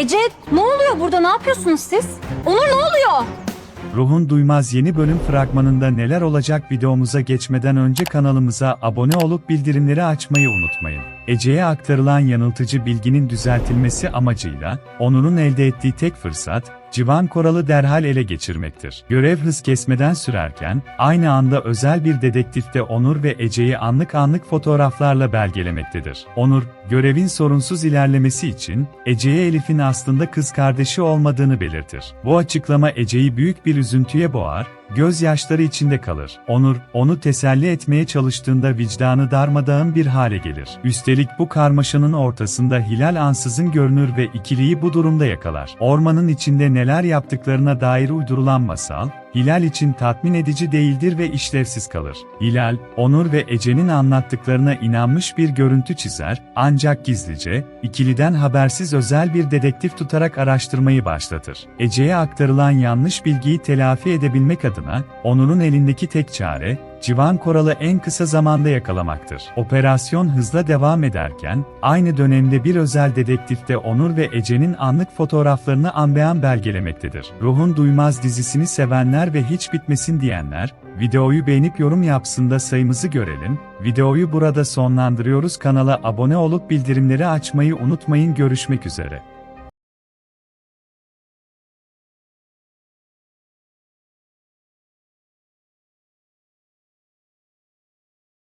Ece ne oluyor burada ne yapıyorsunuz siz? Onur ne oluyor? Ruhun Duymaz yeni bölüm fragmanında neler olacak videomuza geçmeden önce kanalımıza abone olup bildirimleri açmayı unutmayın. Ece'ye aktarılan yanıltıcı bilginin düzeltilmesi amacıyla, Onur'un elde ettiği tek fırsat, Civan Koral'ı derhal ele geçirmektir. Görev hız kesmeden sürerken, aynı anda özel bir dedektif de Onur ve Ece'yi anlık anlık fotoğraflarla belgelemektedir. Onur, görevin sorunsuz ilerlemesi için, Ece'ye Elif'in aslında kız kardeşi olmadığını belirtir. Bu açıklama Ece'yi büyük bir üzüntüye boğar, gözyaşları içinde kalır. Onur, onu teselli etmeye çalıştığında vicdanı darmadağın bir hale gelir. Üstelik bu karmaşanın ortasında Hilal ansızın görünür ve ikiliyi bu durumda yakalar. Ormanın içinde neler yaptıklarına dair uydurulan masal, Hilal için tatmin edici değildir ve işlevsiz kalır. Hilal, Onur ve Ece'nin anlattıklarına inanmış bir görüntü çizer, ancak gizlice, ikiliden habersiz özel bir dedektif tutarak araştırmayı başlatır. Ece'ye aktarılan yanlış bilgiyi telafi edebilmek adına, Onur'un elindeki tek çare, Civan Koral'ı en kısa zamanda yakalamaktır. Operasyon hızla devam ederken, aynı dönemde bir özel dedektif de Onur ve Ece'nin anlık fotoğraflarını anbeyan belgelemektedir. Ruhun Duymaz dizisini sevenler ve hiç bitmesin diyenler, videoyu beğenip yorum yapsın da sayımızı görelim. Videoyu burada sonlandırıyoruz. Kanala abone olup bildirimleri açmayı unutmayın. Görüşmek üzere.